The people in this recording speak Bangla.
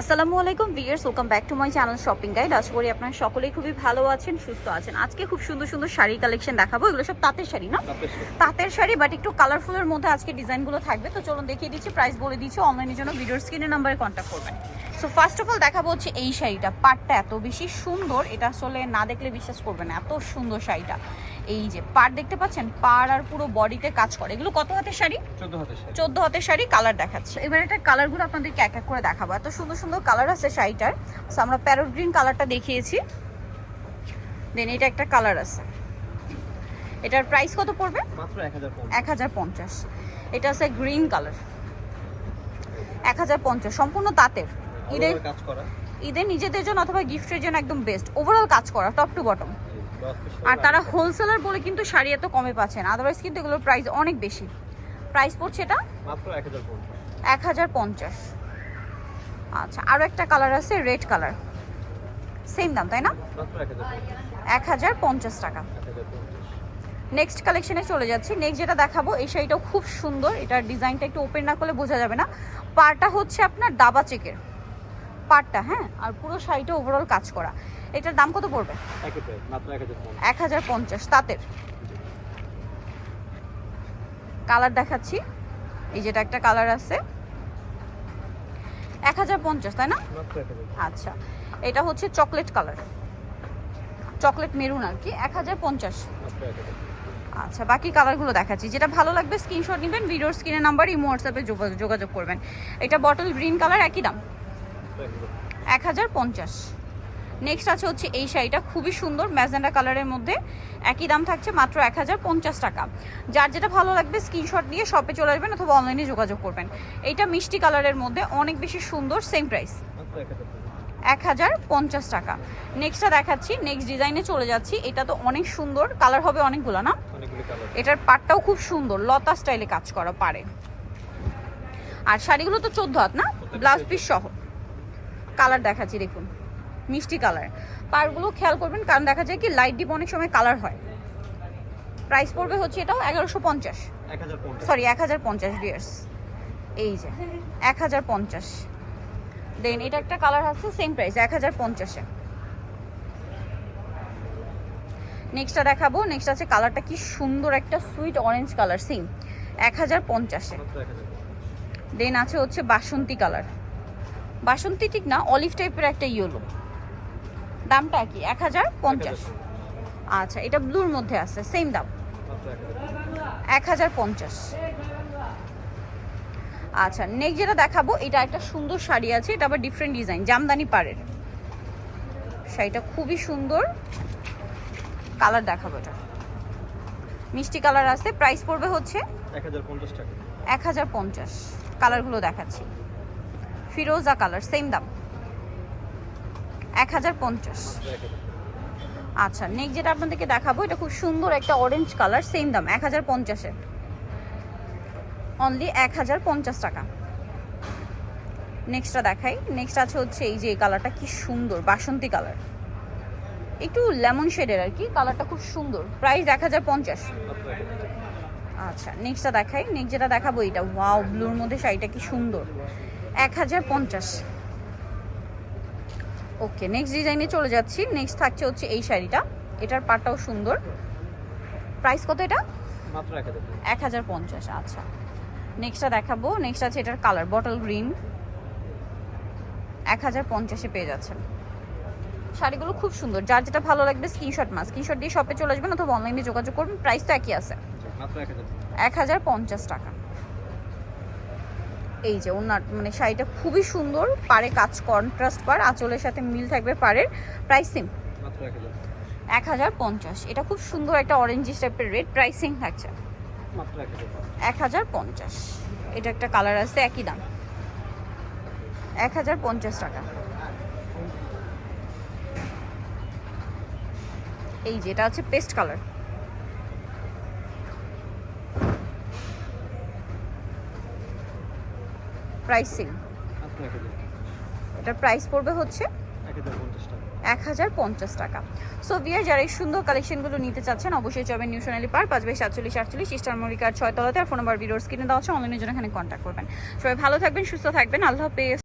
আসসালামু আলাইকুম viewers welcome back to my channel shopping guide আশা করি আপনারা সকলেই খুবই ভালো আছেন সুস্থ আছেন। আজকে খুব সুন্দর সুন্দর শাড়ি কালেকশন দেখাবো। এগুলো সব তাঁতের শাড়ি না? তাঁতের শাড়ি। বাট একটু কালারফুলের মধ্যে আজকে ডিজাইনগুলো থাকবে। তো চলুন দেখিয়ে দিচ্ছি প্রাইস বলে দিচ্ছি। অনলাইনের জন্য ভিডিওর স্ক্রিনের নাম্বারে কন্ট্যাক্ট করবেন। সো ফার্স্ট অফ অল দেখাবো হচ্ছে এই শাড়িটা। পাটটা এত বেশি সুন্দর এটা আসলে না দেখলে বিশ্বাস করবে না এত সুন্দর শাড়িটা। এই যে পাট দেখতে পাচ্ছেন? পাড় আর পুরো বডিতে কাজ করে। এগুলো কত হাতের শাড়ি? চোদ্দ হাতে চোদ্দ হাতের শাড়ি কালার দেখাচ্ছে। এবার এটা কালারগুলো আপনাদেরকে এক এক করে দেখাবো। এত সুন্দর সুন্দর কালার আছে শাড়িটার। সো আমরা প্যারোট গ্রিন কালারটা দেখিয়েছি। দেন এটা একটা কালার আছে। এটার প্রাইস কত পড়বে? এক হাজার পঞ্চাশ। এটা আছে গ্রিন কালার এক হাজার পঞ্চাশ। সম্পূর্ণ তাঁতের। করা। ঈদের নিজেদের জন্য অথবা গিফটের জন্য একদম বেস্ট ওভারঅল কাজ করা টপ টু বটম আর তারা হোলসেলার বলে কিন্তু শাড়ি এত কমে পাচ্ছেন আদারওয়াইজ কিন্তু এগুলোর প্রাইস অনেক বেশি। প্রাইস পড়ছে এটা? এক হাজার পঞ্চাশ। আচ্ছা আরও একটা কালার আছে রেড কালার সেম দাম তাই না? এক হাজার পঞ্চাশ। টাকা। নেক্সট কালেকশনে চলে যাচ্ছি। নেক্সট যেটা দেখাবো এই শাড়িটাও খুব সুন্দর। এটার ডিজাইনটা একটু ওপেন না করলে বোঝা যাবে না। পাড়টা হচ্ছে আপনার ডাবা চেকের। পাড়টা হ্যাঁ? আর পুরো শাড়িটা ওভারঅল কাজ করা। এটার দাম কত পড়বে? এক হাজার পঞ্চাশ। তাঁতের। কালার দেখাচ্ছি। এই যেটা একটা কালার আছে। এক হাজার পঞ্চাশ তাই না? আচ্ছা। এটা হচ্ছে চকলেট কালার। চকলেট মেরুন আর কি। এক হাজার পঞ্চাশ। আচ্ছা বাকি কালারগুলো দেখাচ্ছি। যেটা ভালো লাগবে স্ক্রিনশট নেবেন ভিডিওর স্ক্রিনের নাম্বার ইমো হোয়াটসঅ্যাপে যোগাযোগ করবেন। এটা বটল গ্রিন কালার একই দাম? এক হাজার পঞ্চাশ। নেক্সট আছে হচ্ছে এই শাড়িটা খুবই সুন্দর ম্যাজেন্ডা কালারের মধ্যে। একই দাম থাকছে মাত্র এক হাজার পঞ্চাশ টাকা। যার যেটা ভালো লাগবে স্ক্রিনশট নিয়ে শপে চলে আসবেন অথবা অনলাইনে যোগাযোগ করবেন। এইটা মিষ্টি কালারের মধ্যে অনেক বেশি সুন্দর সেম প্রাইস এক হাজার পঞ্চাশ এক হাজার পঞ্চাশ টাকা নেক্সটটা দেখাচ্ছি নেক্সট ডিজাইনে চলে যাচ্ছি। এটা তো অনেক সুন্দর কালার হবে অনেকগুলো না? এটার পাটটাও খুব সুন্দর লতা স্টাইলে কাজ করা পারে আর শাড়িগুলো তো চোদ্দ হাত না? ব্লাউজ পিস সহ। কালার দেখাচ্ছি দেখুন। মিষ্টি কালার। পারগুলো খেয়াল করবেন কারণ দেখা যায় কি লাইট ডিপ অনেক সময় কালার হয়। প্রাইস পড়বে হচ্ছে এটাও এগারোশো পঞ্চাশ। সরি এক হাজার পঞ্চাশ বিয়ার্স এই যে এক হাজার পঞ্চাশ। দেন এটা একটা কালার আছে সেম প্রাইস এক হাজার পঞ্চাশে। নেক্সটটা দেখাবো। নেক্সট আছে কালারটা কি সুন্দর একটা সুইট অরেঞ্জ কালার সেম এক হাজার পঞ্চাশে। দেন আছে হচ্ছে বাসন্তী কালার বাসন্তী ঠিক না অলিভ টাইপের একটা ইয়েলো দামটা কি? এক হাজার পঞ্চাশ। আচ্ছা এটা ব্লুর মধ্যে আছে সেম দাম। এক হাজার পঞ্চাশ। আচ্ছা নেক্সট যেটা দেখাবো এটা একটা সুন্দর শাড়ি আছে এটা আবার ডিফারেন্ট ডিজাইন জামদানি পাড়ের। শাড়িটা খুবই সুন্দর। কালার দেখাবো এটা। মিষ্টি কালার আছে প্রাইস পড়বে হচ্ছে এক হাজার পঞ্চাশ টাকা। এক হাজার পঞ্চাশ। কালারগুলো দেখাচ্ছি। ফিরোজা কালার সেম দাম। এক হাজার পঞ্চাশ। আচ্ছা নেক্সট যেটা আপনাদেরকে দেখাবো, এটা খুব সুন্দর একটা অরেঞ্জ কালার সেম দাম, এক হাজার পঞ্চাশে। অনলি এক হাজার পঞ্চাশ টাকা। নেক্সটটা দেখাই। নেক্সট আছে হচ্ছে এই যে এই কালারটা কি সুন্দর, বাসন্তী কালার। একটু লেমন শেডের আর কি, কালারটা খুব সুন্দর। প্রাইস এক হাজার পঞ্চাশ। আচ্ছা নেক্সটটা দেখাই। নেক্সট যেটা দেখাবো, এটা ওয়াও ব্লুর মধ্যে শাড়িটা কি সুন্দর। এক হাজার পঞ্চাশ। ওকে নেক্সট ডিজাইনে চলে যাচ্ছি। নেক্সট থাকছে হচ্ছে এই শাড়িটা। এটার পাটটাও সুন্দর। প্রাইস কত এটা? মাত্র এক হাজার পঞ্চাশ। আচ্ছা। নেক্সটটা দেখাবো। নেক্সট আছে এটার কালার বটল গ্রিন এক হাজার পঞ্চাশে পেয়ে যাচ্ছেন। শাড়িগুলো খুব সুন্দর। যার যেটা ভালো লাগবে স্ক্রিনশট মাস স্ক্রিনশট দিয়ে শপে চলে আসবেন অথবা অনলাইনে যোগাযোগ করবেন প্রাইস তো একই আছে। এক হাজার পঞ্চাশ টাকা। এই যে ওনার মানে শাড়িটা খুবই সুন্দর পারে কাজ কন্ট্রাস্ট পার আঁচলের সাথে মিল থাকবে পারের প্রাইসিং মাত্র এক হাজার। পঞ্চাশ। এটা খুব সুন্দর একটা অরেঞ্জিস টাইপের রেড প্রাইসিং থাকছে। এক হাজার এক হাজার পঞ্চাশ। এটা একটা কালার আছে একই দাম। এক হাজার পঞ্চাশ টাকা। এই যে এটা আছে পেস্ট কালার প্রাইসিং এটা এটার প্রাইস পড়বে হচ্ছে এক হাজার পঞ্চাশ টাকা। সো বিয়ার যারা এই সুন্দর কালেকশনগুলো নিতে চাচ্ছেন অবশ্যই যাবেন নিউ সোনালি পার্ক পাঁচ বাইশ সাতচল্লিশ আটচল্লিশ ইস্টার মরিকার ছয়তলাতে আর ফোন নাম্বার ভিডিওর স্ক্রিনে দেওয়া আছে অনলাইনের জন্য এখানে কন্ট্যাক্ট করবেন। সবাই ভালো থাকবেন সুস্থ থাকবেন আল্লাহ হাফেজ।